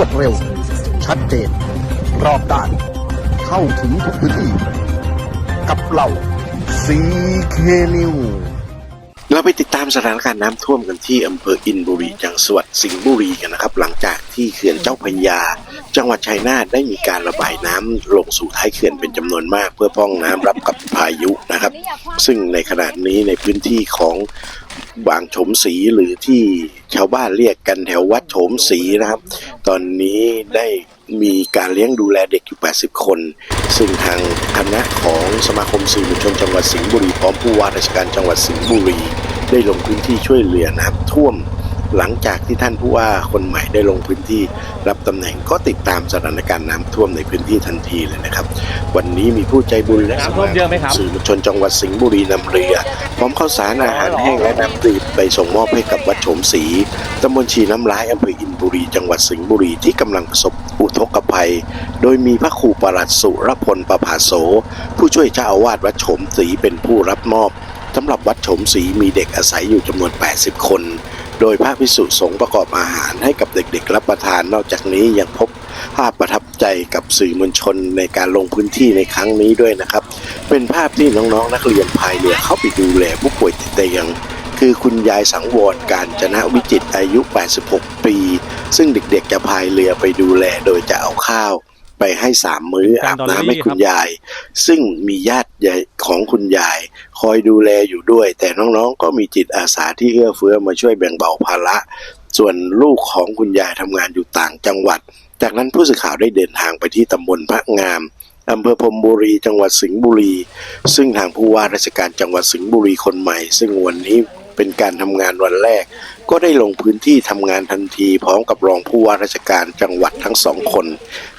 วดเร็ว ชัดเจน รอบด้าน เข้าถึงทุกพื้นที่ กับเราซีเคนิวเราไปติดตามสถานการณ์น้ำท่วมกันที่อำเภออินบุรีจังหวัดสิงห์บุรีกันนะครับ หลังจากที่เขื่อนเจ้าพระยาจังหวัดชัยนาทได้มีการระบายน้ำลงสู่ท้ายเขื่อนเป็นจำนวนมาก เพื่อป้องน้ำรับกับพายุนะครับ ซึ่งในขณะนี้ในพื้นที่ของ บางโฉมศรีหรือที่ชาวบ้านเรียกกันแถววัดโฉมศรีนะครับ ตอนนี้ได้มีการเลี้ยงดูแลเด็กอยู่ 80 คน ซึ่งทางคณะของสมาคมสื่อมวลชนจังหวัดสิงห์บุรีพร้อมผู้ว่าราชการจังหวัดสิงห์บุรี ได้ลงพื้นที่ช่วยเหลือน้ำท่วม หลังจากที่ท่านผู้ว่าคนใหม่ได้ลงพื้นที่ รับตำแหน่งก็ติดตามสถานการณ์น้ำท่วมในพื้นที่ทันทีเลยนะครับ วันนี้มีผู้ใจบุญและสน้ำท่วมเยอะไหมครับสื่อมวลชนจังหวัดสิงห์บุรีนำเรือ พร้อมข้าวสารอาหารแห้งและน้ำดื่มไปส่งมอบให้กับวัดโฉมศรีตำบลชีน้ำร้ายอำเภออินบุรี จังหวัดสิงห์บุรีที่กำลังประสบอุทกภัย โดยมีพระครูประหลัดสุรพลประภาโส ผู้ช่วยเจ้าอาวาสวัดโฉมศรีเป็นผู้รับมอบำหรับวัดโฉมศรีมีเด็กอาศัยอยู่จำนวน 80 คน โดยพระพิสุสงฆ์ประกอบอาหารให้กับเด็กๆรับประทาน นอกจากนี้ยังพบภาพประทับใจกับสื่อมวลชนในการลงพื้นที่ในครั้งนี้ด้วยนะครับ เป็นภาพที่น้องๆ นักเรียนพายเรือเข้าไปดูแลผู้ป่วยติดเตียงคือคุณยายสังวรการจนะวิจิตอายุ 86 ปี ซึ่งเด็กๆจะพายเรือไปดูแลโดยจะเอาข้าว ไปให้สามมื้ออาบน้ำให้คุณยาย ซึ่งมีญาติใหญ่ ของคุณยาย คอยดูแลอยู่ด้วย แต่น้องๆ ก็มีจิตอาสาที่เอื้อเฟื้อมาช่วยแบ่งเบาภาระ ส่วนลูกของคุณยายทำงานอยู่ต่างจังหวัด จากนั้นผู้สื่อข่าวได้เดินทางไปที่ตำบลพระงามอำเภอพรมบุรี จังหวัดสิงห์บุรี ซึ่งทางผู้ว่าราชการจังหวัดสิงห์บุรีคนใหม่ ซึ่งวันนี้ เป็นการทำงานวันแรก ก็ได้ลงพื้นที่ทำงานทันที พร้อมกับรองผู้ว่าราชการจังหวัดทั้งสองคน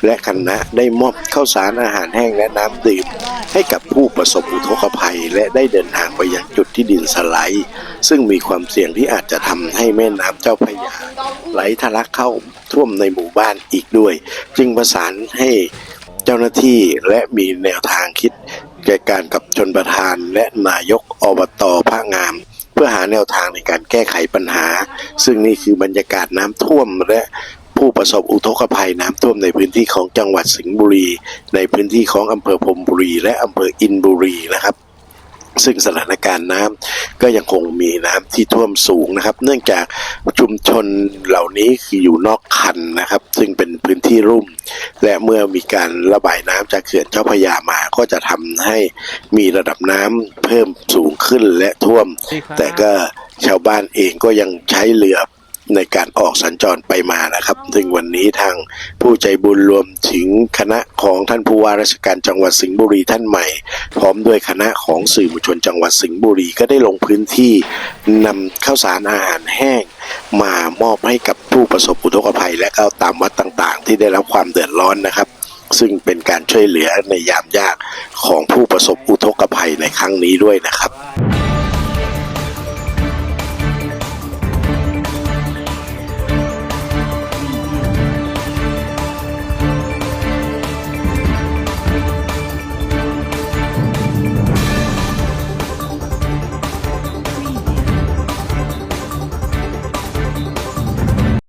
และคณะได้มอบข้าวสารอาหารแห้งและน้ำดื่ม ให้กับผู้ประสบอุทกภัย และได้เดินทางไปยังจุดที่ดินสไลด์ ซึ่งมีความเสี่ยงที่อาจจะทำให้แม่น้ำเจ้าพระยาไหลทะลักเข้าท่วมในหมู่บ้านอีกด้วย จึงประสานให้เจ้าหน้าที่และมีแนวทางคิดแก่การกับชนประธานและนายกอบตพระงาม พื่อหาแนวทางในการแก้ไขปัญหา ซึ่งนี่คือบรรยากาศน้ำท่วมและผู้ประสบอุทกภัยน้ำท่วมในพื้นที่ของจังหวัดสิงห์บุรี ในพื้นที่ของอำเภอพรมบุรี และอำเภออินบุรีนะครับ ซึ่งสถานการณ์น้ำก็ยังคงมีน้ำที่ท่วมสูงนะครับ เนื่องจากชุมชนเหล่านี้คืออยู่นอกคันนะครับ ซึ่งเป็นพื้นที่รุ่ม และเมื่อมีการระบายน้ำจากเขื่อนเจ้าพระยามาก็จะทำให้มีระดับน้ำเพิ่มสูงขึ้นและท่วม แต่ก็ชาวบ้านเองก็ยังใช้เรือ ในการออกสัญจรไปมานะครับ ซึ่งวันนี้ทางผู้ใจบุญรวมถึงคณะของท่านผู้ว่าราชการจังหวัดสิงห์บุรีท่านใหม่ พร้อมด้วยคณะของสื่อมวลชนจังหวัดสิงห์บุรีก็ได้ลงพื้นที่นำข้าวสารอาหารแห้ง มามอบให้กับผู้ประสบอุทกภัย และก็ตามวัดต่างๆ ที่ได้รับความเดือดร้อนนะครับซึ่งเป็นการช่วยเหลือในยามยากของผู้ประสบอุทกภัยในครั้งนี้ด้วยนะครับ